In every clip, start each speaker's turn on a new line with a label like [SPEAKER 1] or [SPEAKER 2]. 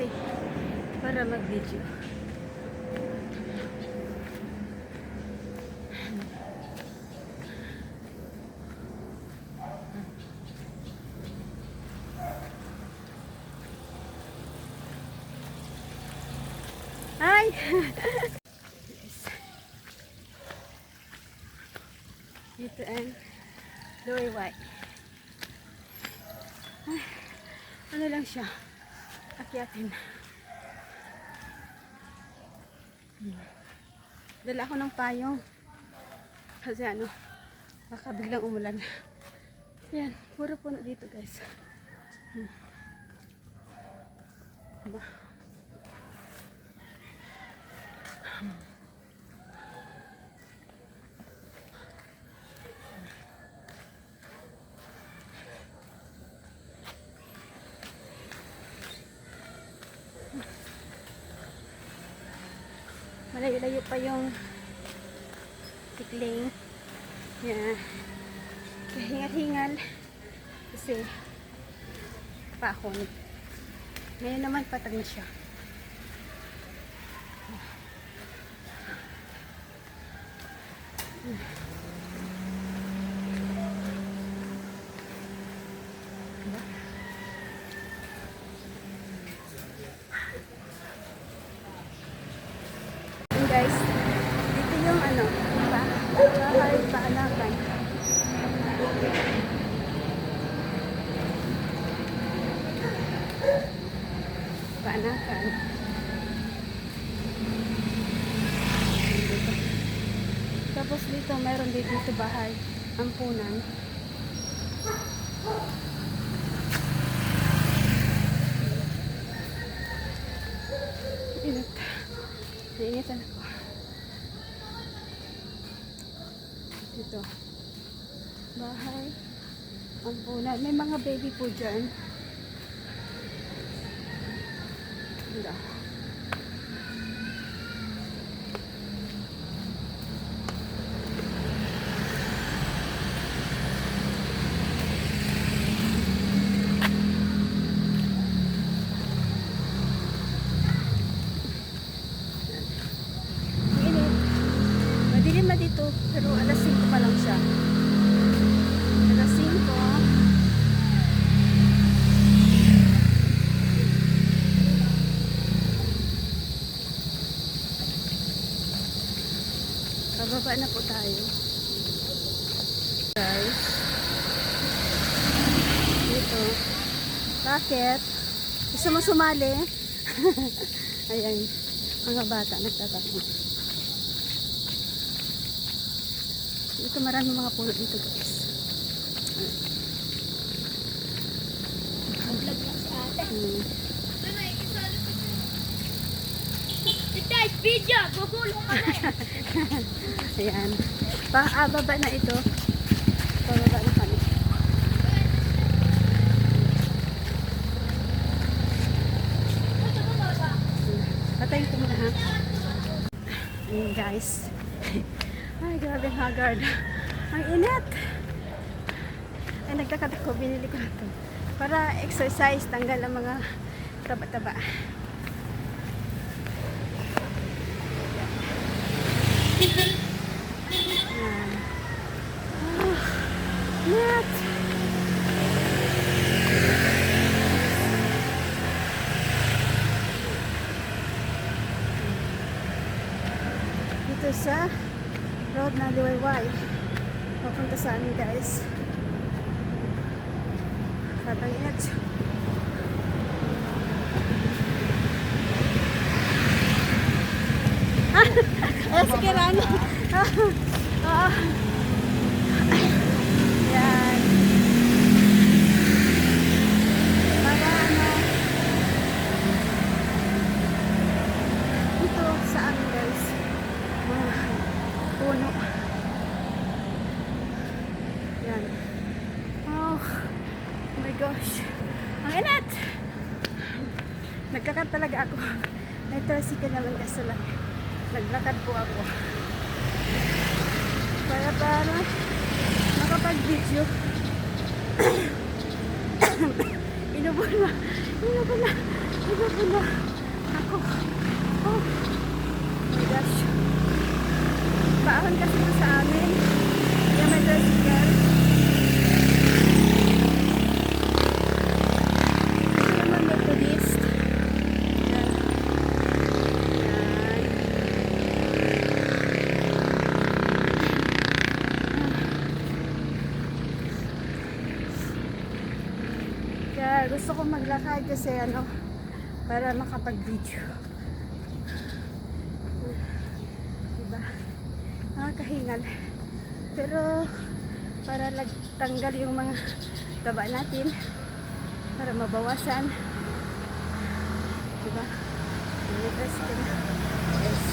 [SPEAKER 1] kasi para mag-video. Hi! Dito ang Lower White. Ay, ano lang siya? Akyatin. Dala ako ng payong. Kasi ano, baka biglang umulan. Yan, puro puno dito guys. Hmm. Malayo-layo pa yung tikling. Yeah. Hingal-hingal. Kasi pahon. Ngayon naman patag na siya. Yun guys, dito yung ano, pa, bahay paanakan. Paanakan. Dito. Tapos dito, din dito bahay, ampunan. Init. Nainitan ako. Dito. Bahay. Ampunan. May mga baby po dyan. Ganda. Init. Madilim na dito, pero alas 5 pa lang siya. Alas 5. Pababa na po tayo. Guys. Dito. Bakit? Gusto mo sumali? Ayan. Mga bata nagtatakbo. Dito marami mga puno dito guys.
[SPEAKER 2] Vlog lang si ate.
[SPEAKER 1] Hmm.
[SPEAKER 2] Guys, video! Gugulong ka na!
[SPEAKER 1] Ayan. Pa, ah, na ito. Pababa na guys. Ay, grabe haggard. Ang init. Ay, nagkakat ako. Binili ko ito. Para exercise, tanggal ang mga taba-taba. Ayan. Ah, init. Dito sa road na Liwayway. Papunta sa amin guys. Init. Ah, si Kirani. Ah. Yan. Para ano, dito sa amin guys, mga puno. Yan. Oh, oh my gosh. Ang init! Nagkakat talaga ako. May tricycle naman kasi lang. Naglakad po ako. Para para makapag-video. Inubol na. Inubol na. Grabe na. Ako. Oh. my gosh. Paahon kasi ito sa amin. Kaya may tricycle. Ito naman Methodist. Yan. Yan. Gusto ko maglakad kasi ano, para makapag-video. Diba? Nakakahingal. Pero, para tanggal yung mga taba natin, para mabawasan. Diba? Interesting. Yes.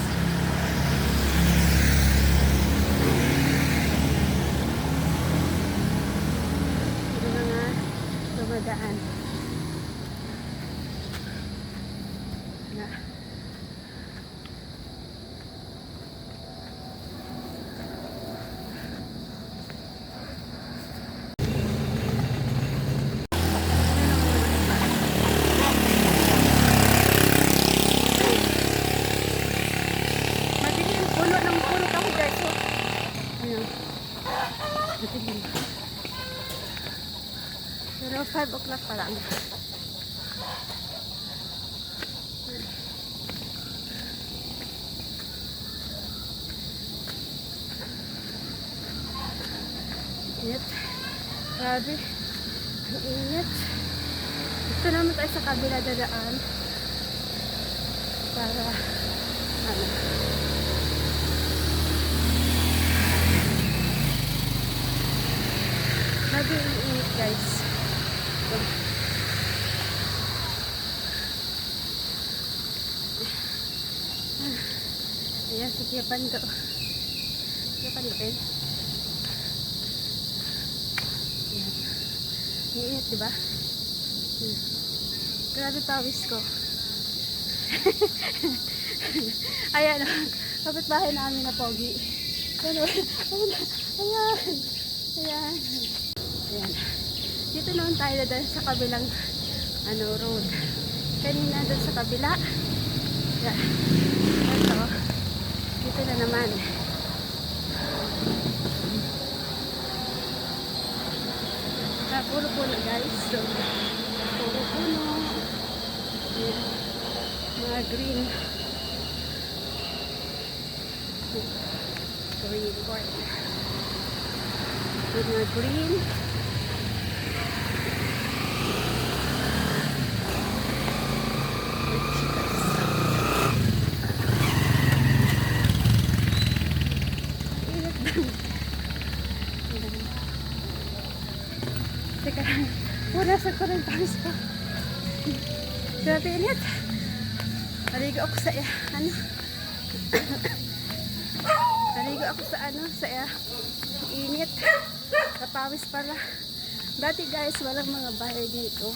[SPEAKER 1] Yung mga dumadaan. Na. Madilim, puno ng puno kami guys. Oh. Ayan. Madilim. Pero 5 o'clock pa lang. Init. Grabe. Ang init. Ito naman tayo sa kabila dadaan. Para, ano, Grabe yung init guys. Ito. Ayan, si Kuya Pando. Kuya Pando eh. Ang init, di ba? Hmm. Grabe pawis ko. Ayan, oh. kapitbahay namin na pogi. Ayan, ayan, ayan. Ayan. Dito naman tayo dadaan sa kabilang ano, road. Kanina doon sa kabila. Yeah. Ito. Dito na naman. Ah, puro puno guys. So, puro puno. Ayan. Mga green. Green corn. Mga green. Teka, wala sa ko rin pawis ko. Grabe init. Naligo ako sa, ano? Naligo ako sa, ano, sa, eh, init. Kapawis pala. Dati guys, walang mga bahay dito.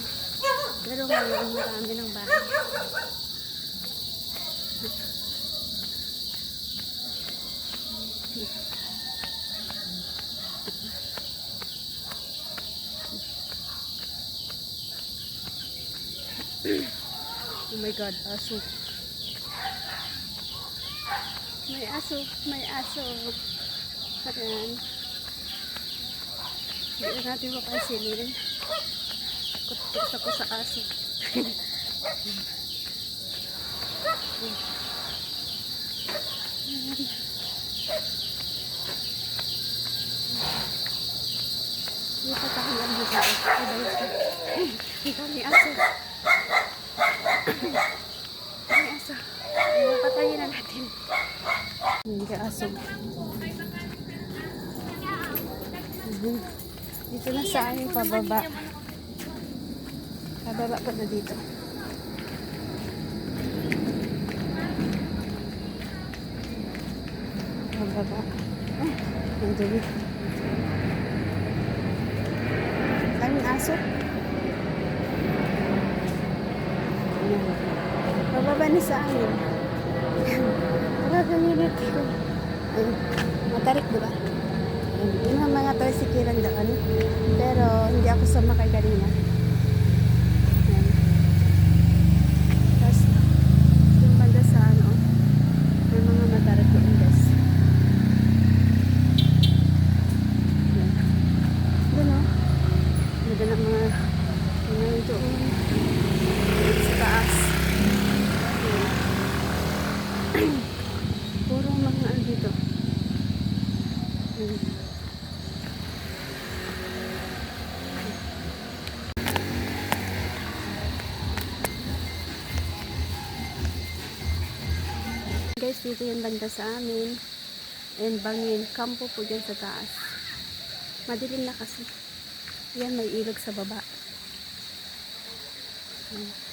[SPEAKER 1] Pero ngayon, marami ng bahay. Oh my God, aso. May aso, may aso. Ayan. Hindi natin mapansinin. Kutkot ako sa aso. Ayan. Dito tayo. Iba ito. Ang dami aso. May aso. Patayin na natin. Hindi aso. Mhm. Dito na sa aming pababa. Pababa pa na dito. Pababa. Ah, ang dumi. Daming aso. Pababa na sa amin. Minute ko. Ayun. Matarik, di ba? Ayun. Yung mga tricycle doon. Pero hindi ako sumakay kanina. Guys, dito yung banda sa amin. And bangin, kampo po dyan sa taas. Madilim na kasi. Yan, may ilog sa baba. Ayan.